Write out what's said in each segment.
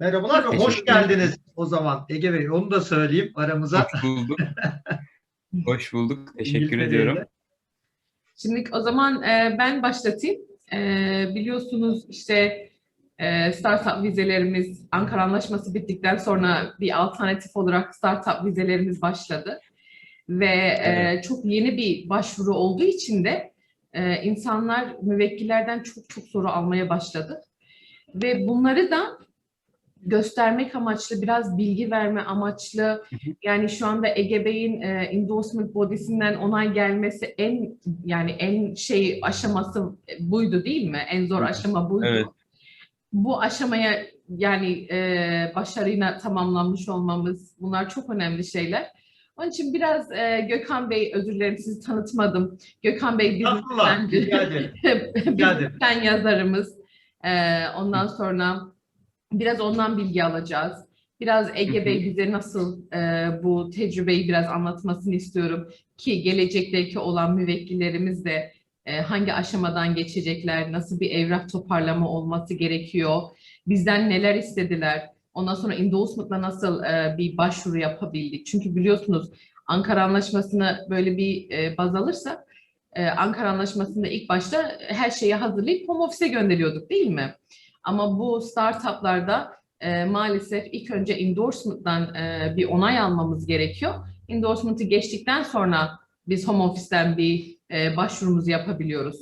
Merhabalar ve hoş geldiniz o zaman Ege Bey. Onu da söyleyeyim aramıza. Hoş bulduk. Hoş bulduk. Teşekkür ediyorum. Şimdi o zaman e, ben başlatayım. E, biliyorsunuz işte e, startup vizelerimiz Ankara Anlaşması bittikten sonra bir alternatif olarak startup vizelerimiz başladı. Ve e, Evet. çok yeni bir başvuru olduğu için de e, insanlar müvekkillerden çok çok soru almaya başladı. Ve bunları da göstermek amaçlı, biraz bilgi verme amaçlı, yani şu anda Ege Bey'in e, endorsement body'sinden onay gelmesi en yani en şey aşaması buydu değil mi? En zor aşama buydu. Evet. Bu aşamaya yani e, başarıyla tamamlanmış olmamız bunlar çok önemli şeyler. Onun için biraz e, Gökhan Bey özür dilerim sizi tanıtmadım. Gökhan Bey bizim. Bizden yazarımız. Ee, ondan sonra biraz ondan bilgi alacağız. Biraz Ege Bey bize nasıl e, bu tecrübeyi biraz anlatmasını istiyorum ki gelecekteki olan müvekkillerimiz de e, hangi aşamadan geçecekler, nasıl bir evrak toparlama olması gerekiyor, bizden neler istediler, ondan sonra endorsement'la nasıl e, bir başvuru yapabildik. Çünkü biliyorsunuz Ankara Anlaşması'nı böyle bir e, baz alırsak e, Ankara Anlaşması'nda ilk başta her şeyi hazırlayıp home office'e gönderiyorduk değil mi? Ama bu startuplarda e, maalesef ilk önce endorsement'dan e, bir onay almamız gerekiyor. Endorsement'ı geçtikten sonra biz home office'ten bir e, başvurumuzu yapabiliyoruz.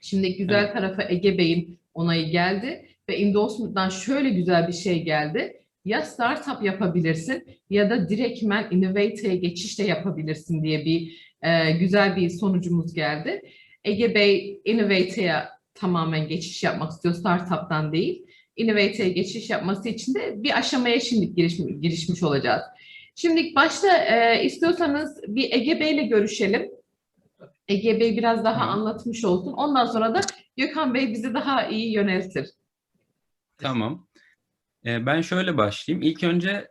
Şimdi güzel Evet. tarafı Ege Bey'in onayı geldi ve endorsement'dan şöyle güzel bir şey geldi. Ya startup yapabilirsin ya da direktmen Innovate'e geçiş de yapabilirsin diye bir e, güzel bir sonucumuz geldi. Ege Bey Innovate'e tamamen geçiş yapmak istiyor, startup'tan değil. Innovate'e geçiş yapması için de bir aşamaya şimdi girişmiş, girişmiş olacağız. Şimdi başta e, istiyorsanız bir Ege Bey'le görüşelim. Ege Bey biraz daha Tamam. anlatmış olsun. Ondan sonra da Gökhan Bey bizi daha iyi yöneltir. Tamam. Ee, ben şöyle başlayayım. İlk önce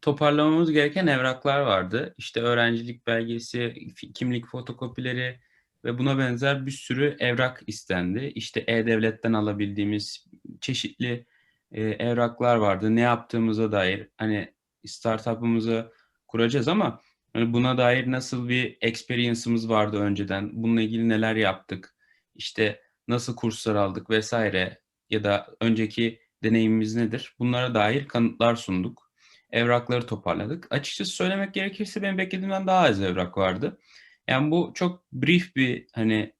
toparlamamız gereken evraklar vardı. İşte öğrencilik belgesi, kimlik fotokopileri ve buna benzer bir sürü evrak istendi. İşte E-Devlet'ten alabildiğimiz çeşitli e, evraklar vardı. Ne yaptığımıza dair hani startup'ımızı kuracağız ama hani buna dair nasıl bir experience'ımız vardı önceden? Bununla ilgili neler yaptık? İşte nasıl kurslar aldık vesaire ya da önceki deneyimimiz nedir? Bunlara dair kanıtlar sunduk. Evrakları toparladık. Açıkçası söylemek gerekirse benim beklediğimden daha az evrak vardı. Yani bu çok brief bir hani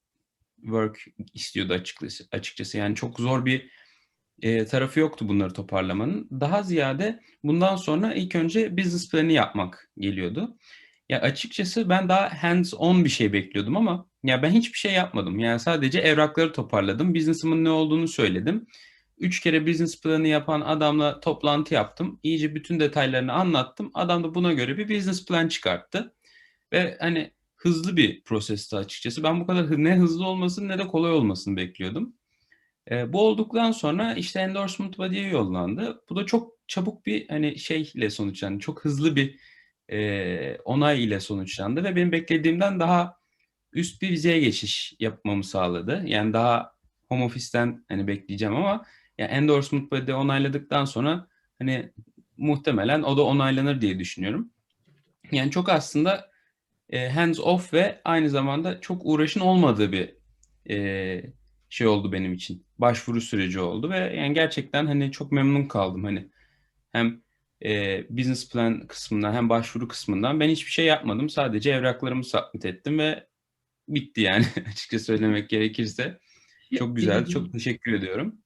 work istiyordu açıkçası. açıkçası. Yani çok zor bir e, tarafı yoktu bunları toparlamanın. Daha ziyade bundan sonra ilk önce business planı yapmak geliyordu. Ya açıkçası ben daha hands on bir şey bekliyordum ama ya ben hiçbir şey yapmadım. Yani sadece evrakları toparladım. Business'ımın ne olduğunu söyledim. Üç kere business planı yapan adamla toplantı yaptım. İyice bütün detaylarını anlattım. Adam da buna göre bir business plan çıkarttı. Ve hani hızlı bir prosesti açıkçası. Ben bu kadar ne hızlı olmasını ne de kolay olmasını bekliyordum. E, bu olduktan sonra işte endorsement body'ye yollandı. Bu da çok çabuk bir hani şeyle sonuçlandı. Çok hızlı bir e, onay ile sonuçlandı ve benim beklediğimden daha üst bir vizeye geçiş yapmamı sağladı. Yani daha home office'ten hani bekleyeceğim ama yani endorsement body onayladıktan sonra hani muhtemelen o da onaylanır diye düşünüyorum. Yani çok aslında e, hands off ve aynı zamanda çok uğraşın olmadığı bir e, şey oldu benim için. Başvuru süreci oldu ve yani gerçekten hani çok memnun kaldım hani hem e, business plan kısmından hem başvuru kısmından ben hiçbir şey yapmadım. Sadece evraklarımı submit ettim ve bitti yani açıkça söylemek gerekirse. Çok güzeldi. Çok teşekkür ediyorum.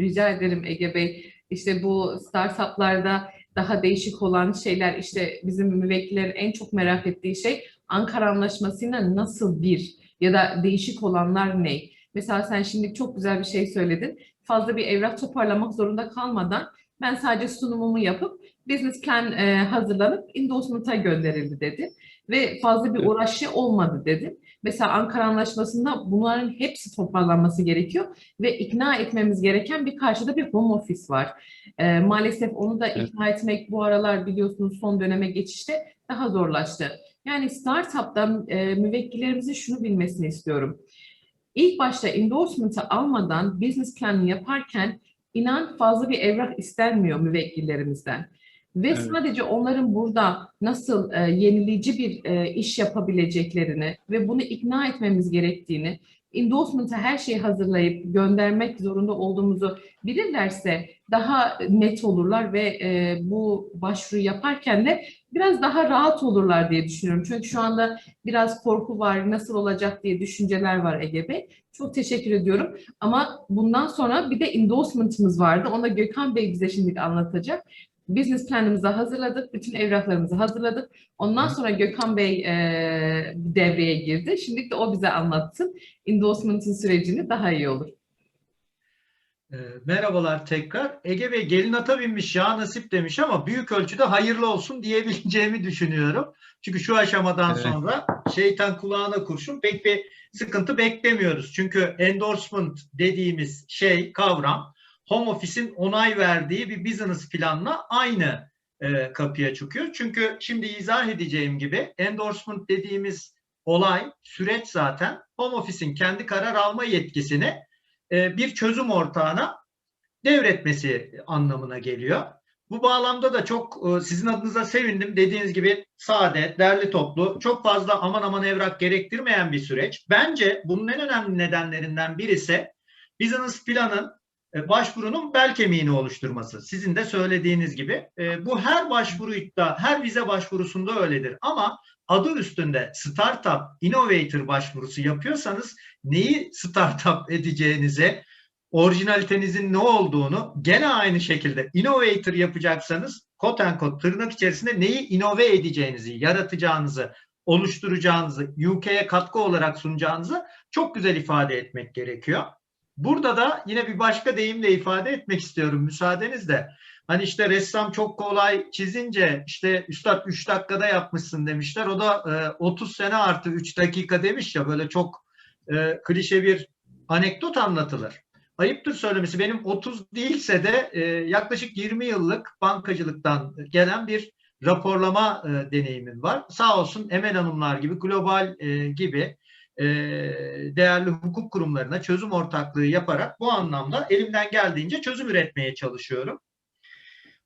Rica ederim Ege Bey. İşte bu startuplarda daha değişik olan şeyler işte bizim müvekkillerin en çok merak ettiği şey Ankara Anlaşması'yla nasıl bir ya da değişik olanlar ne? Mesela sen şimdi çok güzel bir şey söyledin. Fazla bir evrak toparlamak zorunda kalmadan ben sadece sunumumu yapıp business plan e, hazırlanıp endorsement'a gönderildi dedi. Ve fazla bir uğraşı olmadı dedi. Mesela Ankara Anlaşması'nda bunların hepsi toparlanması gerekiyor ve ikna etmemiz gereken bir karşıda bir home office var. Ee, maalesef onu da Evet. ikna etmek bu aralar biliyorsunuz son döneme geçişte daha zorlaştı. Yani startup'ta e, müvekkillerimizin şunu bilmesini istiyorum. İlk başta endorsement'ı almadan business planı yaparken inan fazla bir evrak istenmiyor müvekkillerimizden. Ve Evet. sadece onların burada nasıl e, yenileyici bir e, iş yapabileceklerini ve bunu ikna etmemiz gerektiğini, endorsement'a her şeyi hazırlayıp göndermek zorunda olduğumuzu bilirlerse daha net olurlar ve e, bu başvuru yaparken de biraz daha rahat olurlar diye düşünüyorum. Çünkü şu anda biraz korku var, nasıl olacak diye düşünceler var Ege Bey. Çok teşekkür ediyorum. Ama bundan sonra bir de endorsement'ımız vardı. Onu da Gökhan Bey bize şimdi anlatacak. Business planımızı hazırladık, bütün evraklarımızı hazırladık. Ondan sonra Gökhan Bey e, devreye girdi. Şimdi de o bize anlatsın. Endorsement'ın sürecini daha iyi olur. Ee, Merhabalar tekrar. Ege Bey gelin ata binmiş ya nasip demiş ama büyük ölçüde hayırlı olsun diyebileceğimi düşünüyorum. Çünkü şu aşamadan Evet. sonra şeytan kulağına kurşun pek bir sıkıntı beklemiyoruz. Çünkü endorsement dediğimiz şey kavram home office'in onay verdiği bir business planla aynı e, kapıya çıkıyor. Çünkü şimdi izah edeceğim gibi endorsement dediğimiz olay süreç zaten home office'in kendi karar alma yetkisini e, bir çözüm ortağına devretmesi anlamına geliyor. Bu bağlamda da çok e, sizin adınıza sevindim. Dediğiniz gibi sade, derli toplu, çok fazla aman aman evrak gerektirmeyen bir süreç. Bence bunun en önemli nedenlerinden birisi business planın başvurunun bel kemiğini oluşturması. Sizin de söylediğiniz gibi. E, Bu her başvuruyla, her vize başvurusunda öyledir. Ama adı üstünde startup, innovator başvurusu yapıyorsanız neyi startup edeceğinizi, orijinalitenizin ne olduğunu gene aynı şekilde innovator yapacaksanız quote unquote tırnak içerisinde neyi inove edeceğinizi, yaratacağınızı, oluşturacağınızı, UK'ye katkı olarak sunacağınızı çok güzel ifade etmek gerekiyor. Burada da yine bir başka deyimle ifade etmek istiyorum müsaadenizle. Hani işte ressam çok kolay çizince işte üstad 3 dakikada yapmışsın demişler. O da e, 30 sene artı 3 dakika demiş ya böyle çok e, klişe bir anekdot anlatılır. Ayıptır söylemesi benim 30 değilse de e, yaklaşık 20 yıllık bankacılıktan gelen bir raporlama e, deneyimim var. Sağ olsun Emel Hanımlar gibi global e, gibi e, değerli hukuk kurumlarına çözüm ortaklığı yaparak bu anlamda elimden geldiğince çözüm üretmeye çalışıyorum.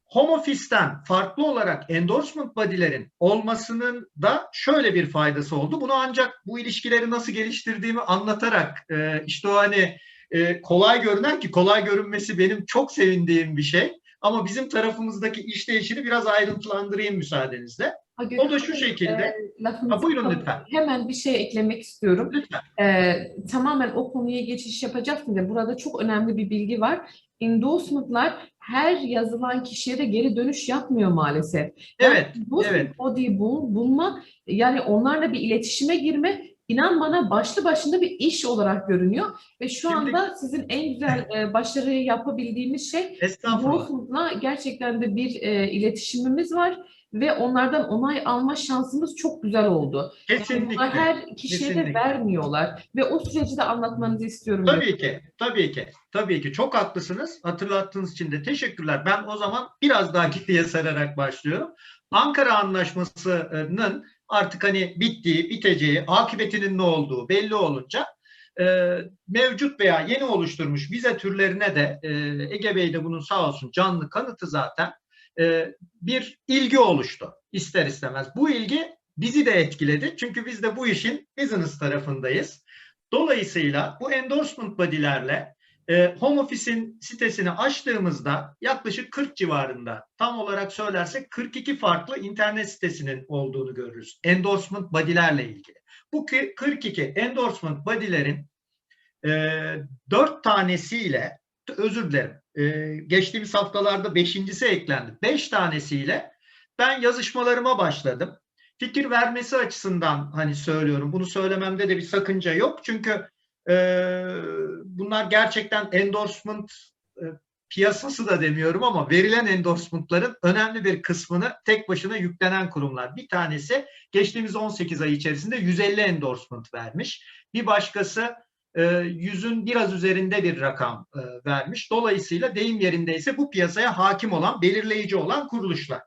Home office'ten farklı olarak endorsement body'lerin olmasının da şöyle bir faydası oldu. Bunu ancak bu ilişkileri nasıl geliştirdiğimi anlatarak e, işte o hani e, kolay görünen ki kolay görünmesi benim çok sevindiğim bir şey. Ama bizim tarafımızdaki işleyişini biraz ayrıntılandırayım müsaadenizle. Ha, O Gökhan da şu şekilde. e, Ha, buyurun lütfen. Hemen bir şey eklemek istiyorum. Lütfen. Ee, tamamen o konuya geçiş yapacaktım da burada çok önemli bir bilgi var. Endorsement'lar her yazılan kişiye de geri dönüş yapmıyor maalesef. Yani Evet, endorsement evet. body'yi bul, bulma, yani onlarla bir iletişime girme, inan bana başlı başında bir iş olarak görünüyor. Ve şu Şimdi- anda sizin en güzel e, başarıyı yapabildiğimiz şey. Endorsement'la gerçekten de bir e, iletişimimiz var ve onlardan onay alma şansımız çok güzel oldu. Yani Kesinlikle. bunlar her kişiye de kesinlikle. vermiyorlar ve o süreci de anlatmanızı istiyorum. Tabii ki, tabii ki, tabii ki. Çok haklısınız. Hatırlattığınız için de teşekkürler. Ben o zaman biraz daha geriye sararak başlıyorum. Ankara Anlaşması'nın artık hani bittiği, biteceği, akıbetinin ne olduğu belli olunca e, mevcut veya yeni oluşturmuş vize türlerine de e, Ege Bey de bunun sağ olsun canlı kanıtı zaten e, bir ilgi oluştu ister istemez. Bu ilgi bizi de etkiledi. Çünkü biz de bu işin business tarafındayız. Dolayısıyla bu endorsement body'lerle e, Home Office'in sitesini açtığımızda yaklaşık 40 civarında tam olarak söylersek 42 farklı internet sitesinin olduğunu görürüz. Endorsement body'lerle ilgili. Bu ki 42 endorsement body'lerin e, 4 tanesiyle özür dilerim e, geçtiğimiz haftalarda 5.si eklendi. 5 tanesiyle ben yazışmalarıma başladım fikir vermesi açısından hani söylüyorum. Bunu söylememde de bir sakınca yok. Çünkü e, bunlar gerçekten endorsement e, piyasası da demiyorum ama verilen endorsementların önemli bir kısmını tek başına yüklenen kurumlar. Bir tanesi geçtiğimiz 18 ay içerisinde 150 endorsement vermiş. Bir başkası yüzün biraz üzerinde bir rakam e, vermiş. Dolayısıyla deyim yerindeyse bu piyasaya hakim olan, belirleyici olan kuruluşlar.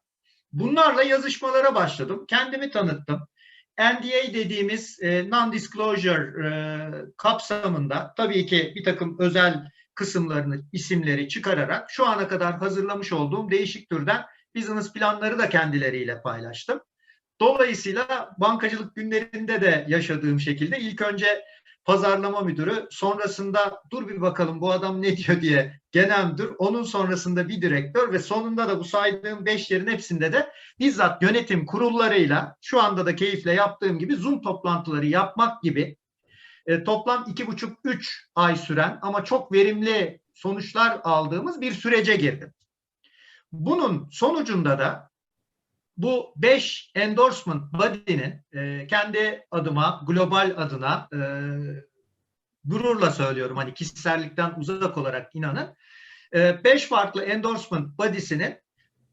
Bunlarla yazışmalara başladım. Kendimi tanıttım. NDA dediğimiz e, non-disclosure e, kapsamında tabii ki bir takım özel kısımlarını, isimleri çıkararak şu ana kadar hazırlamış olduğum değişik türden business planları da kendileriyle paylaştım. Dolayısıyla bankacılık günlerinde de yaşadığım şekilde ilk önce pazarlama müdürü, sonrasında dur bir bakalım bu adam ne diyor diye genel müdür, onun sonrasında bir direktör ve sonunda da bu saydığım beş yerin hepsinde de bizzat yönetim kurullarıyla şu anda da keyifle yaptığım gibi Zoom toplantıları yapmak gibi e, toplam iki buçuk üç ay süren ama çok verimli sonuçlar aldığımız bir sürece girdim. Bunun sonucunda da bu 5 endorsement body'nin e, kendi adıma, global adına e, gururla söylüyorum hani kişisellikten uzak olarak inanın. 5 farklı endorsement body'sinin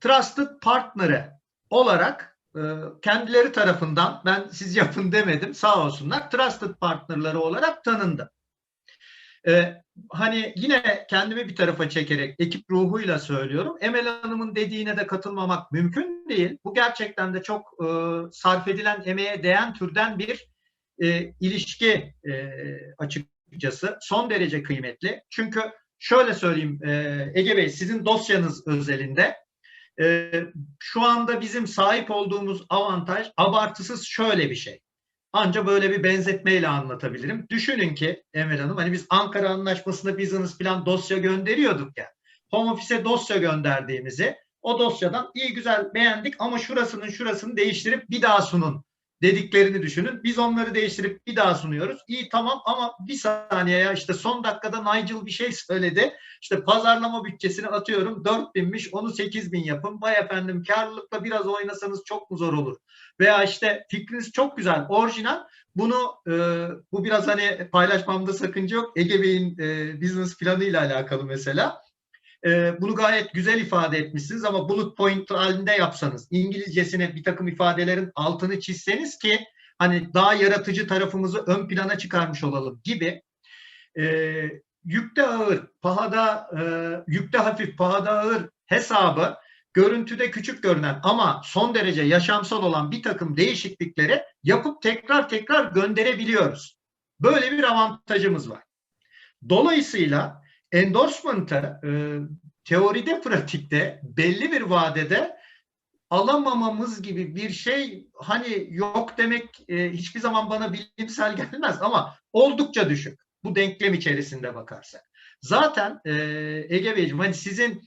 trusted partner'ı olarak e, kendileri tarafından ben siz yapın demedim sağ olsunlar trusted partnerları olarak tanındı. E, hani yine kendimi bir tarafa çekerek ekip ruhuyla söylüyorum. Emel Hanım'ın dediğine de katılmamak mümkün değil. Bu gerçekten de çok e, sarf edilen emeğe değen türden bir e, ilişki e, açıkçası. Son derece kıymetli. Çünkü şöyle söyleyeyim e, Ege Bey sizin dosyanız özelinde e, şu anda bizim sahip olduğumuz avantaj abartısız şöyle bir şey. Anca böyle bir benzetmeyle anlatabilirim. Düşünün ki Emel Hanım hani biz Ankara Anlaşması'nda business plan dosya gönderiyorduk ya. Home Office'e dosya gönderdiğimizi o dosyadan iyi güzel beğendik ama şurasının şurasını değiştirip bir daha sunun dediklerini düşünün. Biz onları değiştirip bir daha sunuyoruz. İyi tamam ama bir saniye ya işte son dakikada Nigel bir şey söyledi. İşte pazarlama bütçesini atıyorum 4 binmiş onu 8 bin yapın. Vay efendim karlılıkla biraz oynasanız çok mu zor olur? Veya işte fikriniz çok güzel, orijinal. Bunu e, bu biraz hani paylaşmamda sakınca yok. Ege Bey'in e, business planı ile alakalı mesela. E, bunu gayet güzel ifade etmişsiniz ama bullet point halinde yapsanız, İngilizcesine bir takım ifadelerin altını çizseniz ki hani daha yaratıcı tarafımızı ön plana çıkarmış olalım gibi. E, yükte ağır, pahada e, yükte hafif, pahada ağır hesabı görüntüde küçük görünen ama son derece yaşamsal olan bir takım değişiklikleri yapıp tekrar tekrar gönderebiliyoruz. Böyle bir avantajımız var. Dolayısıyla endorsement'ı e, teoride, pratikte belli bir vadede alamamamız gibi bir şey hani yok demek e, hiçbir zaman bana bilimsel gelmez ama oldukça düşük bu denklem içerisinde bakarsak. Zaten e, Ege Beyciğim hani sizin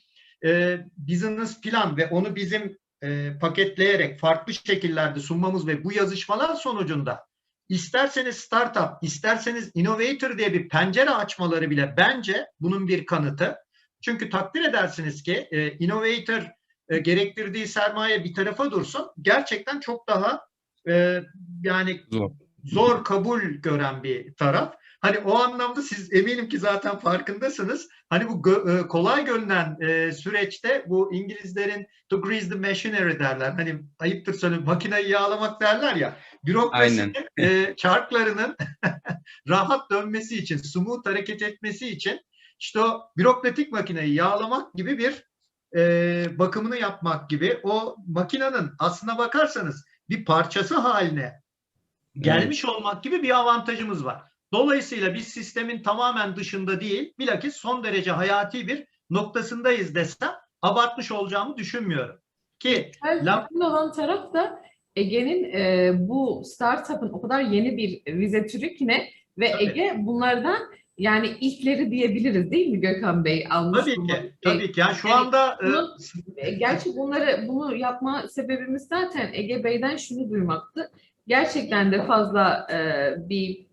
e, business plan ve onu bizim e, paketleyerek farklı şekillerde sunmamız ve bu yazışmalar sonucunda isterseniz startup, isterseniz innovator diye bir pencere açmaları bile bence bunun bir kanıtı. Çünkü takdir edersiniz ki e, innovator e, gerektirdiği sermaye bir tarafa dursun. Gerçekten çok daha e, yani Zor. zor kabul gören bir taraf. Hani o anlamda siz eminim ki zaten farkındasınız. Hani bu gö- e, kolay görünen e, süreçte bu İngilizlerin to grease the machinery derler. Hani ayıptır söyleyeyim makineyi yağlamak derler ya. Bürokrasinin e, çarklarının rahat dönmesi için, smooth hareket etmesi için işte o bürokratik makineyi yağlamak gibi bir e, bakımını yapmak gibi o makinenin aslına bakarsanız bir parçası haline gelmiş olmak gibi bir avantajımız var. Dolayısıyla biz sistemin tamamen dışında değil, bilakis son derece hayati bir noktasındayız desem abartmış olacağımı düşünmüyorum. Ki la- Önemli olan taraf da Ege'nin e, bu startup'ın o kadar yeni bir vize türü ki ne ve Tabii. Ege bunlardan yani ilkleri diyebiliriz değil mi Gökhan Bey? Almış tabii ki, tabii ki. Yani şu Yani anda e, bunun- E, Gerçi bunları bunu yapma sebebimiz zaten Ege Bey'den şunu duymaktı. Gerçekten de fazla e, bir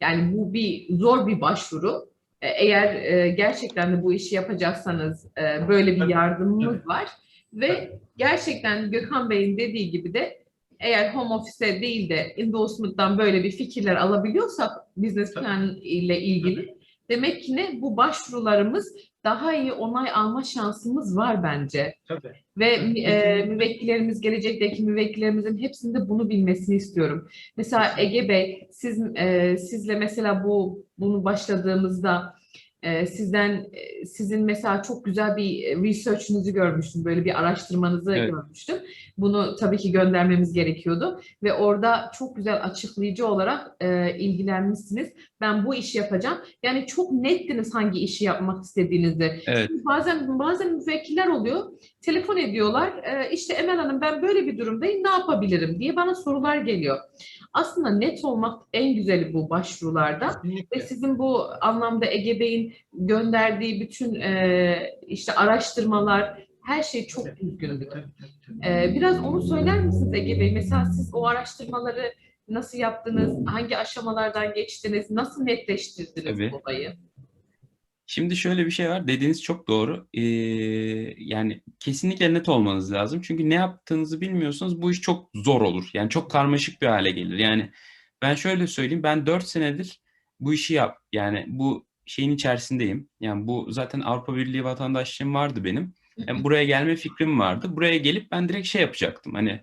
yani bu bir zor bir başvuru. E, eğer e, gerçekten de bu işi yapacaksanız e, böyle bir yardımımız var. Ve gerçekten Gökhan Bey'in dediği gibi de eğer home office değil de endorsement'tan böyle bir fikirler alabiliyorsak business plan ile ilgili demek ki ne? Bu başvurularımız daha iyi onay alma şansımız var bence. tabii. Ve e, müvekkillerimiz, gelecekteki müvekkillerimizin hepsinde bunu bilmesini istiyorum. Mesela Ege Bey, siz e, sizle mesela bu bunu başladığımızda e, sizden e, sizin mesela çok güzel bir e, research'ünüzü görmüştüm. Böyle bir araştırmanızı Evet. görmüştüm. Bunu tabii ki göndermemiz gerekiyordu ve orada çok güzel açıklayıcı olarak e, ilgilenmişsiniz. Ben bu işi yapacağım. Yani çok nettiniz hangi işi yapmak istediğinizi. Evet. Çünkü Bazen bazen müvekkiller oluyor. Telefon ediyorlar. E, işte Emel Hanım ben böyle bir durumdayım. Ne yapabilirim diye bana sorular geliyor. Aslında net olmak en güzeli bu başvurularda. Ve Kesinlikle. sizin bu anlamda Ege Bey'in gönderdiği bütün e, işte araştırmalar her şey çok düzgündü. Tabii, tabii, tabii. E, biraz onu söyler misiniz Ege Bey? Mesela siz o araştırmaları nasıl yaptınız? Hangi aşamalardan geçtiniz? Nasıl netleştirdiniz Tabii. bu olayı? Şimdi şöyle bir şey var. Dediğiniz çok doğru. Ee, yani kesinlikle net olmanız lazım. Çünkü ne yaptığınızı bilmiyorsanız bu iş çok zor olur. Yani çok karmaşık bir hale gelir. Yani ben şöyle söyleyeyim. Ben 4 senedir bu işi yap. Yani bu şeyin içerisindeyim. Yani bu zaten Avrupa Birliği vatandaşlığım vardı benim. Yani buraya gelme fikrim vardı. Buraya gelip ben direkt şey yapacaktım. Hani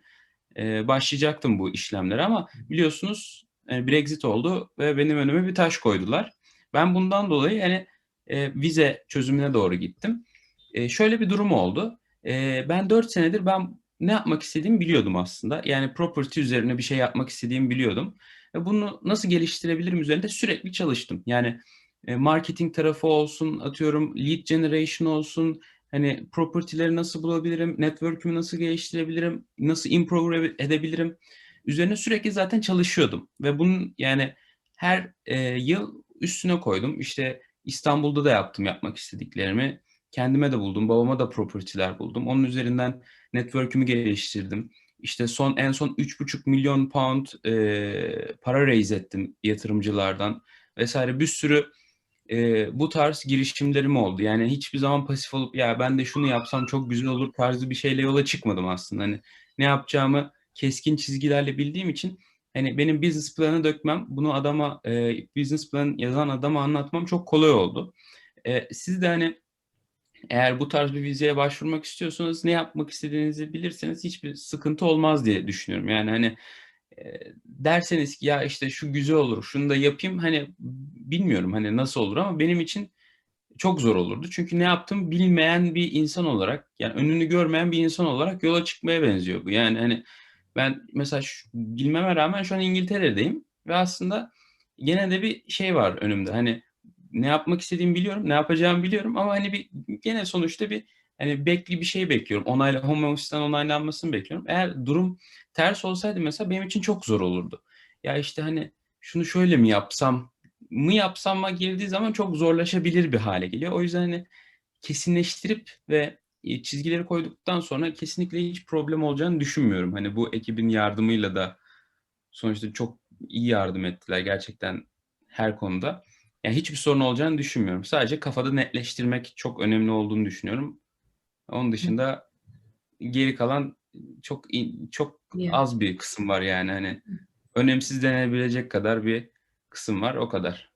e, başlayacaktım bu işlemlere ama biliyorsunuz e, Brexit oldu ve benim önüme bir taş koydular. Ben bundan dolayı hani e, vize çözümüne doğru gittim. E, şöyle bir durum oldu. E, ben 4 senedir ben ne yapmak istediğimi biliyordum aslında. Yani property üzerine bir şey yapmak istediğimi biliyordum. Ve bunu nasıl geliştirebilirim üzerinde sürekli çalıştım. Yani e, marketing tarafı olsun, atıyorum lead generation olsun, hani property'leri nasıl bulabilirim, network'ümü nasıl geliştirebilirim, nasıl improve edebilirim. Üzerine sürekli zaten çalışıyordum. Ve bunun yani her e, yıl üstüne koydum. İşte İstanbul'da da yaptım yapmak istediklerimi. Kendime de buldum. Babama da property'ler buldum. Onun üzerinden network'ümü geliştirdim. İşte son en son 3,5 milyon pound e, para raise ettim yatırımcılardan vesaire. Bir sürü e, bu tarz girişimlerim oldu. Yani hiçbir zaman pasif olup ya ben de şunu yapsam çok güzel olur tarzı bir şeyle yola çıkmadım aslında. Hani ne yapacağımı keskin çizgilerle bildiğim için hani benim business planı dökmem, bunu adama e, business plan yazan adama anlatmam çok kolay oldu. E, siz de hani eğer bu tarz bir vizeye başvurmak istiyorsanız ne yapmak istediğinizi bilirseniz hiçbir sıkıntı olmaz diye düşünüyorum. Yani hani e, derseniz ki ya işte şu güzel olur, şunu da yapayım hani bilmiyorum hani nasıl olur ama benim için çok zor olurdu. Çünkü ne yaptım bilmeyen bir insan olarak yani önünü görmeyen bir insan olarak yola çıkmaya benziyor bu. Yani hani ben mesela şu, bilmeme rağmen şu an İngiltere'deyim ve aslında gene de bir şey var önümde. Hani ne yapmak istediğimi biliyorum, ne yapacağımı biliyorum ama hani bir gene sonuçta bir hani bekli bir şey bekliyorum. Onayla home office'ten onaylanmasını bekliyorum. Eğer durum ters olsaydı mesela benim için çok zor olurdu. Ya işte hani şunu şöyle mi yapsam mı yapsam'a girdiği zaman çok zorlaşabilir bir hale geliyor. O yüzden hani kesinleştirip ve çizgileri koyduktan sonra kesinlikle hiç problem olacağını düşünmüyorum. Hani bu ekibin yardımıyla da sonuçta çok iyi yardım ettiler gerçekten her konuda. Yani hiçbir sorun olacağını düşünmüyorum. Sadece kafada netleştirmek çok önemli olduğunu düşünüyorum. Onun dışında geri kalan çok in- çok Yeah. az bir kısım var yani hani önemsiz denebilecek kadar bir kısım var o kadar.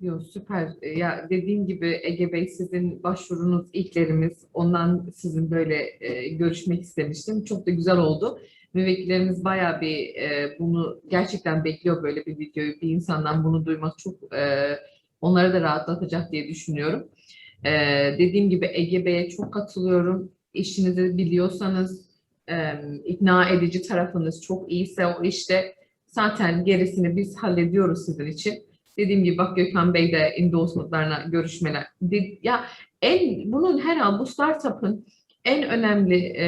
Yo, süper. E, Ya dediğim gibi Ege Bey sizin başvurunuz ilklerimiz. Ondan sizin böyle e, görüşmek istemiştim. Çok da güzel oldu. Müvekkillerimiz bayağı bir e, bunu gerçekten bekliyor böyle bir videoyu. Bir insandan bunu duymak çok e, onları da rahatlatacak diye düşünüyorum. E, dediğim gibi Ege Bey'e çok katılıyorum. İşinizi biliyorsanız e, ikna edici tarafınız çok iyiyse o işte zaten gerisini biz hallediyoruz sizin için. Dediğim gibi bak Gökhan Bey de endorsementlarına görüşmeler. Ya en bunun her an bu startup'ın en önemli e,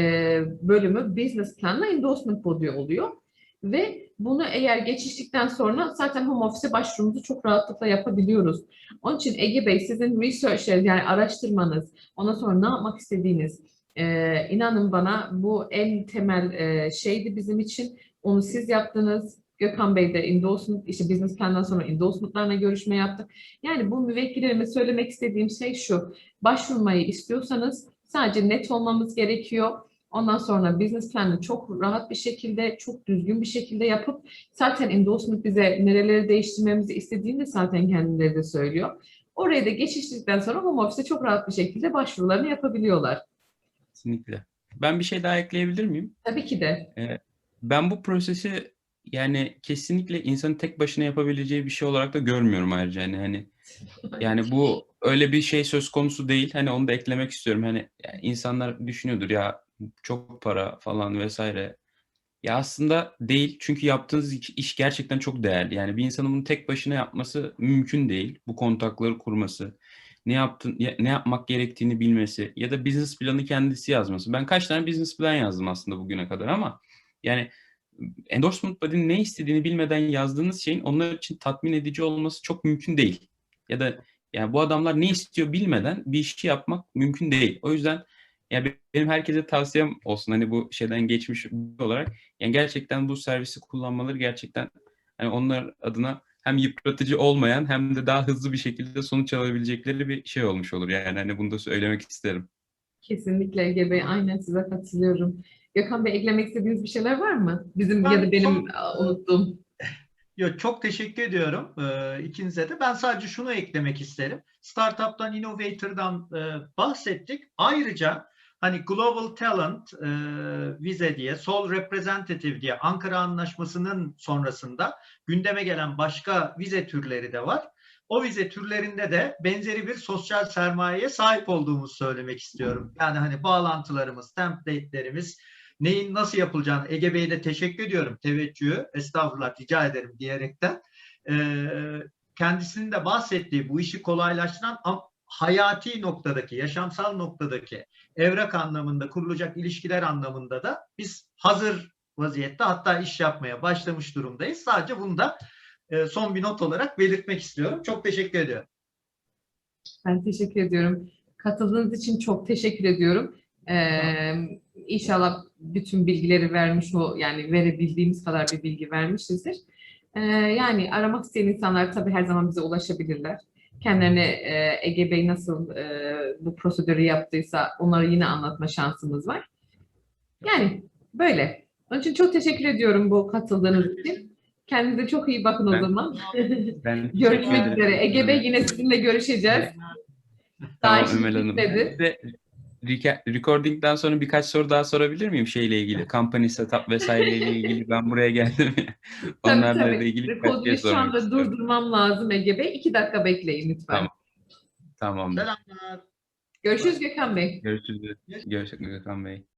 bölümü business planla endorsement body oluyor. Ve bunu eğer geçiştikten sonra zaten home office başvurumuzu çok rahatlıkla yapabiliyoruz. Onun için Ege Bey sizin research'leriniz yani araştırmanız, ondan sonra ne yapmak istediğiniz, e, inanın bana bu en temel e, şeydi bizim için. Onu siz yaptınız. Gökhan Bey de endorsement, işte business plan'dan sonra endorsement'larla görüşme yaptık. Yani bu müvekkillerime söylemek istediğim şey şu. Başvurmayı istiyorsanız sadece net olmamız gerekiyor. Ondan sonra business planı çok rahat bir şekilde, çok düzgün bir şekilde yapıp zaten endorsement bize nereleri değiştirmemizi istediğini de zaten kendileri de söylüyor. Oraya da geçiştikten sonra home office'e çok rahat bir şekilde başvurularını yapabiliyorlar. Kesinlikle. Ben bir şey daha ekleyebilir miyim? Tabii ki de. Ben bu prosesi yani kesinlikle insanın tek başına yapabileceği bir şey olarak da görmüyorum ayrıca. Yani hani yani bu öyle bir şey söz konusu değil. Hani onu da eklemek istiyorum. Hani insanlar düşünüyordur ya çok para falan vesaire. Ya aslında değil. Çünkü yaptığınız iş- gerçekten çok değerli. Yani bir insanın bunu tek başına yapması mümkün değil. Bu kontakları kurması, ne yaptın, ya- ne yapmak gerektiğini bilmesi ya da business planı kendisi yazması. Ben kaç tane business plan yazdım aslında bugüne kadar ama yani endorsement body'nin ne istediğini bilmeden yazdığınız şeyin onlar için tatmin edici olması çok mümkün değil. Ya da yani bu adamlar ne istiyor bilmeden bir işi yapmak mümkün değil. O yüzden ya be- benim herkese tavsiyem olsun hani bu şeyden geçmiş olarak yani gerçekten bu servisi kullanmaları gerçekten hani onlar adına hem yıpratıcı olmayan hem de daha hızlı bir şekilde sonuç alabilecekleri bir şey olmuş olur. Yani hani bunu da söylemek isterim. Kesinlikle Ege Bey. Aynen size katılıyorum. Gökhan Bey eklemek istediğiniz bir şeyler var mı? Bizim Ben ya da benim aa, unuttuğum. Yo, çok teşekkür ediyorum e, ikinize de. Ben sadece şunu eklemek isterim. Startup'tan, Innovator'dan e, bahsettik. Ayrıca hani Global Talent e, Vize diye, Sol Representative diye Ankara Anlaşması'nın sonrasında gündeme gelen başka vize türleri de var. O vize türlerinde de benzeri bir sosyal sermayeye sahip olduğumuzu söylemek istiyorum. Yani hani bağlantılarımız, template'lerimiz, neyin nasıl yapılacağını Ege Bey'e de teşekkür ediyorum teveccühü. Estağfurullah rica ederim diyerekten. Ee, kendisinin de bahsettiği bu işi kolaylaştıran hayati noktadaki, yaşamsal noktadaki evrak anlamında kurulacak ilişkiler anlamında da biz hazır vaziyette hatta iş yapmaya başlamış durumdayız. Sadece bunu da e, son bir not olarak belirtmek istiyorum. Çok teşekkür ediyorum. Ben teşekkür ediyorum. Katıldığınız için çok teşekkür ediyorum. Ee, inşallah bütün bilgileri vermiş o yani verebildiğimiz kadar bir bilgi vermişizdir. Ee, yani aramak isteyen insanlar tabii her zaman bize ulaşabilirler. Kendilerine e, Ege Bey nasıl e, bu prosedürü yaptıysa onları yine anlatma şansımız var. Yani böyle. Onun için çok teşekkür ediyorum bu katıldığınız için. Kendinize çok iyi bakın o Ben- zaman. Ben Görüşmek üzere. Ege Bey yine sizinle görüşeceğiz. Daha Tamam işim Emel Hanım. bitmedi. Recording'den sonra birkaç soru daha sorabilir miyim şeyle ilgili? Company setup vesaireyle ilgili. Ben buraya geldim. Tabii, Onlarla tabii. da ilgili birkaç şey şu anda istiyorum. durdurmam lazım Ege Bey. İki dakika bekleyin lütfen. Tamam. Tamamdır. Selamlar. Görüşürüz Gökhan Bey. Görüşürüz. Görüşürüz Gökhan Bey.